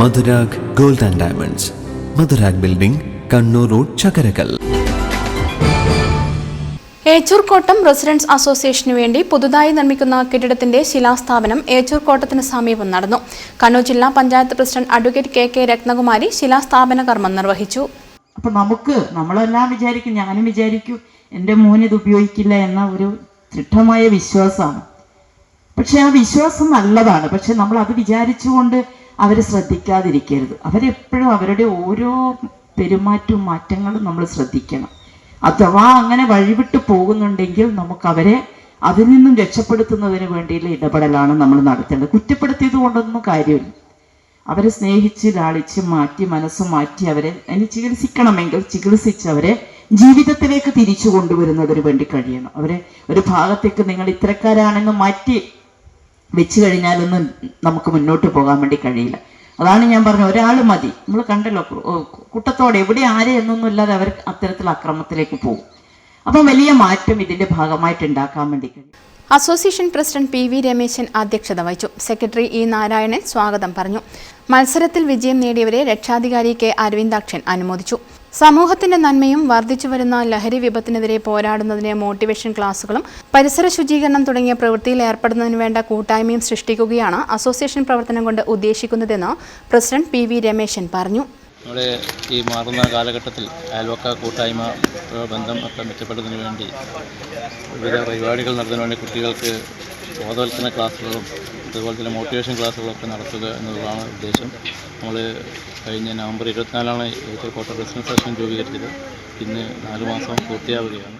Madhurag gold and diamonds. Madhurag building Kannur road Chakkarakkal. Echoorkottam residence അസോസിയേഷനു വേണ്ടി പുതുതായി നിർമ്മിക്കുന്ന കെട്ടിടത്തിന്റെ ശിലാസ്ഥാപനം ഏച്ചൂർക്കോട്ടത്തിന് സമീപം നടന്നു. കണ്ണൂർ ജില്ലാ panchayat president advocate K K Ratnakumari ശിലാസ്ഥാപന കർമ്മം നിർവഹിച്ചു. അപ്പം നമുക്ക് നമ്മളെല്ലാം വിചാരിക്കും ഞാനും വിചാരിക്കും എന്റെ മോൻ ഇത് ഉപയോഗിക്കില്ല എന്ന ഒരു ദൃഢമായ വിശ്വാസമാണ്. പക്ഷെ ആ വിശ്വാസം നല്ലതാണ്. പക്ഷെ നമ്മൾ അത് വിചാരിച്ചുകൊണ്ട് അവരെ ശ്രദ്ധിക്കാതിരിക്കരുത്. അവരെപ്പോഴും അവരുടെ ഓരോ പെരുമാറ്റവും മാറ്റങ്ങളും നമ്മൾ ശ്രദ്ധിക്കണം. അഥവാ അങ്ങനെ വഴിവിട്ട് പോകുന്നുണ്ടെങ്കിൽ നമുക്ക് അവരെ അതിൽ നിന്നും രക്ഷപ്പെടുത്തുന്നതിന് വേണ്ടിയുള്ള ഇടപെടലാണ് നമ്മൾ നടത്തേണ്ടത്. കുറ്റപ്പെടുത്തിയത് കൊണ്ടൊന്നും കാര്യമില്ല. അവരെ സ്നേഹിച്ച് ലാളിച്ച് മാറ്റി മനസ്സ് മാറ്റി അവരെ ഇനി ചികിത്സിക്കണമെങ്കിൽ ചികിത്സിച്ച് അവരെ ജീവിതത്തിലേക്ക് തിരിച്ചു കൊണ്ടുവരുന്നതിന് വേണ്ടി കഴിയണം. അവരെ ഒരു ഭാഗത്തേക്ക് നിങ്ങൾ ഇത്തരക്കാരാണെന്ന് മാറ്റി വെച്ച് കഴിഞ്ഞാലൊന്നും നമുക്ക് മുന്നോട്ട് പോകാൻ വേണ്ടി കഴിയില്ല. അതാണ് ഞാൻ പറഞ്ഞത്. ഒരാൾ മതി. നമ്മൾ കണ്ടല്ലോ കൂട്ടത്തോടെ എവിടെ ആരെ എന്നൊന്നും ഇല്ലാതെ അവർ അത്തരത്തിൽ അക്രമത്തിലേക്ക് പോകും. അപ്പം വലിയ മാറ്റം ഇതിന്റെ ഭാഗമായിട്ട് ഉണ്ടാക്കാൻ വേണ്ടി കഴിയും. Association president P V Rameshan അധ്യക്ഷത വഹിച്ചു. സെക്രട്ടറി ഇ നാരായണൻ സ്വാഗതം പറഞ്ഞു. മത്സരത്തിൽ വിജയം നേടിയവരെ രക്ഷാധികാരി കെ അരവിന്ദാക്ഷൻ അനുമോദിച്ചു. സമൂഹത്തിന്റെ നന്മയും വർദ്ധിച്ചു വരുന്ന ലഹരി വിപത്തിനെതിരെ പോരാടുന്നതിന് മോട്ടിവേഷൻ ക്ലാസുകളും പരിസര ശുചീകരണം തുടങ്ങിയ പ്രവൃത്തിയിൽ ഏർപ്പെടുന്നതിന് വേണ്ട കൂട്ടായ്മയും സൃഷ്ടിക്കുകയാണ് അസോസിയേഷൻ പ്രവർത്തനം കൊണ്ട് ഉദ്ദേശിക്കുന്നതെന്ന് പ്രസിഡന്റ് പി വി രമേശൻ പറഞ്ഞു. നമ്മുടെ ഈ മാറുന്ന കാലഘട്ടത്തിൽ അയൽവക്ക കൂട്ടായ്മ ബന്ധം ഒക്കെ മെച്ചപ്പെടുന്നതിന് വേണ്ടി വിവിധ പരിപാടികൾ നടത്തുന്നതിന് വേണ്ടി കുട്ടികൾക്ക് ബോധവൽക്കരണ ക്ലാസ്സുകളും അതുപോലെ തന്നെ മോട്ടിവേഷൻ ക്ലാസ്സുകളൊക്കെ നടത്തുക എന്നുള്ളതാണ് ഉദ്ദേശം. നമ്മൾ കഴിഞ്ഞ നവംബർ ഇരുപത്തിനാലാണ് ഏച്ചൂർ കോട്ട ബിസിനസ് സെഷൻ രൂപീകരിച്ചത്. ഇന്ന് നാല് മാസം പൂർത്തിയാവുകയാണ്.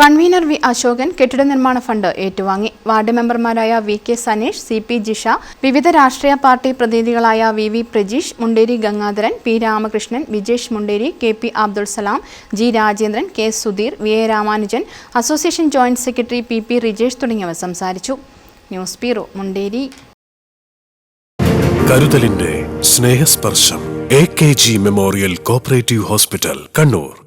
കൺവീനർ വി അശോകൻ കെട്ടിട നിർമ്മാണ ഫണ്ട് ഏറ്റുവാങ്ങി. വാർഡ് മെമ്പർമാരായ V K Saneesh C P Jisha വിവിധ രാഷ്ട്രീയ party പ്രതിനിധികളായ V V Prajeesh Munderi Gangadharan P Ramakrishnan Vijesh Munderi K P Abdul Salam G Rajendran K Sudheer V A Ramanujan association joint secretary P P Rijesh തുടങ്ങിയവർ സംസാരിച്ചു. News bureau Munderi. കരുതലിന്റെ Snehasparsham A K G memorial cooperative hospital Kannur.